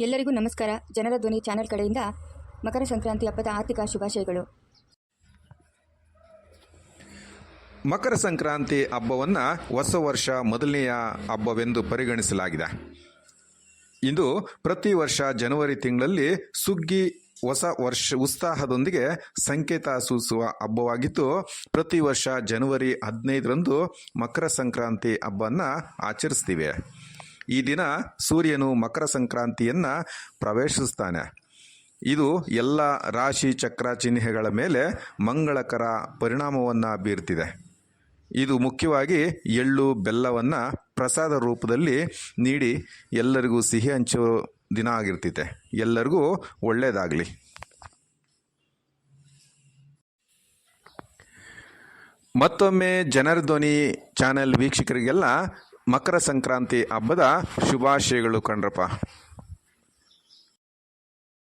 ಎಲ್ಲರಿಗೂ ನಮಸ್ಕಾರ. ಜನರ ಧ್ವನಿ ಚಾನೆಲ್ ಕಡೆಯಿಂದ ಮಕರ ಸಂಕ್ರಾಂತಿ ಹಬ್ಬದ ಆರ್ಥಿಕ ಶುಭಾಶಯಗಳು. ಮಕರ ಸಂಕ್ರಾಂತಿ ಹಬ್ಬವನ್ನು ಹೊಸ ವರ್ಷ ಮೊದಲನೆಯ ಹಬ್ಬವೆಂದು ಪರಿಗಣಿಸಲಾಗಿದೆ. ಇಂದು ಪ್ರತಿ ವರ್ಷ ಜನವರಿ ತಿಂಗಳಲ್ಲಿ ಸುಗ್ಗಿ ಹೊಸ ವರ್ಷ ಉತ್ಸಾಹದೊಂದಿಗೆ ಸಂಕೇತ ಸೂಸುವ ಹಬ್ಬವಾಗಿದ್ದು, ಪ್ರತಿ ವರ್ಷ ಜನವರಿ ಹದಿನೈದರಂದು ಮಕರ ಸಂಕ್ರಾಂತಿ ಹಬ್ಬವನ್ನು ಆಚರಿಸ್ತೀವಿ. ಈ ದಿನ ಸೂರ್ಯನು ಮಕರ ಸಂಕ್ರಾಂತಿಯನ್ನು ಪ್ರವೇಶಿಸ್ತಾನೆ. ಇದು ಎಲ್ಲ ರಾಶಿ ಚಕ್ರ ಚಿಹ್ನೆಗಳ ಮೇಲೆ ಮಂಗಳಕರ ಪರಿಣಾಮವನ್ನು ಬೀರ್ತಿದೆ. ಇದು ಮುಖ್ಯವಾಗಿ ಎಳ್ಳು, ಬೆಲ್ಲವನ್ನು ಪ್ರಸಾದ ರೂಪದಲ್ಲಿ ನೀಡಿ ಎಲ್ಲರಿಗೂ ಸಿಹಿ ಹಂಚೋ ದಿನ ಆಗಿರ್ತೈತೆ. ಎಲ್ಲರಿಗೂ ಒಳ್ಳೆಯದಾಗಲಿ ಮತ್ತೊಮ್ಮೆ ಜನರ ಧ್ವನಿ ಚಾನೆಲ್ ವೀಕ್ಷಕರಿಗೆಲ್ಲ ಮಕರ ಸಂಕ್ರಾಂತಿ ಹಬ್ಬದ ಶುಭಾಶಯಗಳು ಕಣ್ರಪ್ಪ